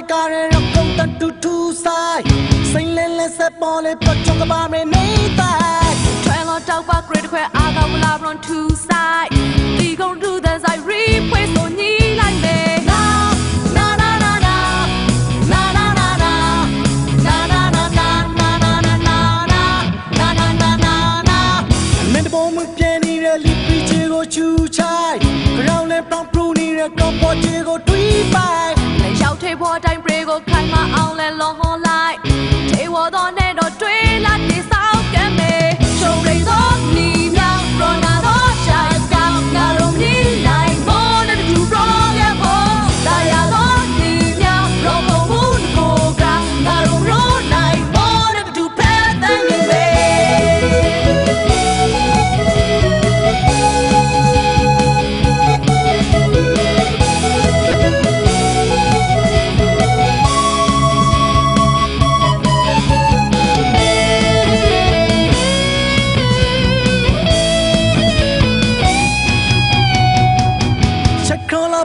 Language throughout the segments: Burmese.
တွေကားရဲရကုန်တန်တူတူဆိုင်စိန်လဲလဲဆက်ပေါ်လေပတ်ချုံကပါမနေတိုင်းထွဲတော့တောက်ပါ grade ခွဲအားကောင်းမလား run to side ဒီကုန် to the side replace ဆိုညီလိုက်မယ် chu chai ground le prong pru ni re kom po che go tui pai lai yau thai po 开马奥莱罗来，替我多年。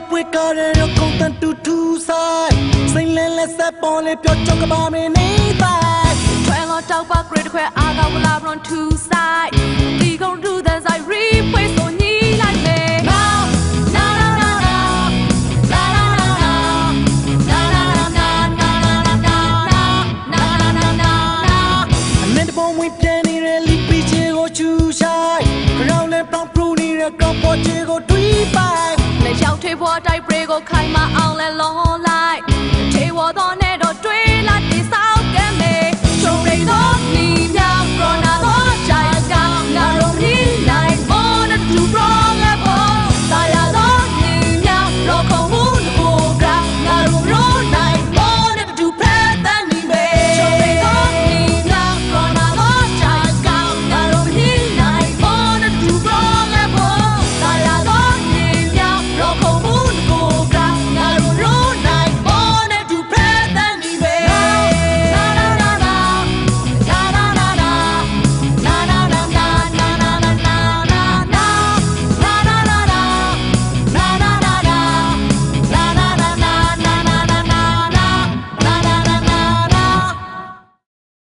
ပွေကားရဲတော့ကုန်တတူတူဆိုင်စိမ့်လဲလဲဆက်ပေါ်လေပြောချောကပါမနေတိုင်ထွဲလောတောက်ပါ grade ခွဲအားကောင်းမလား run to side ဒီကုန် do the side replay ဆိုညီလိုက်မယ်နာနာနာနာနာနာနာနာနာနာနာနာနာနာနာနာနာအမင်းတပုံဝင်ပြန်နေတဲ့လီပီချေကိုချူဆိုင်ကြောင်လဲပေါင်ပရူနေတဲ့ကောပေါ်ချေကိုတွေးပိုင်လက်ရောက်ထေဖို့ တိုက် break ကိုခိုင်မအောင်လဲလောလို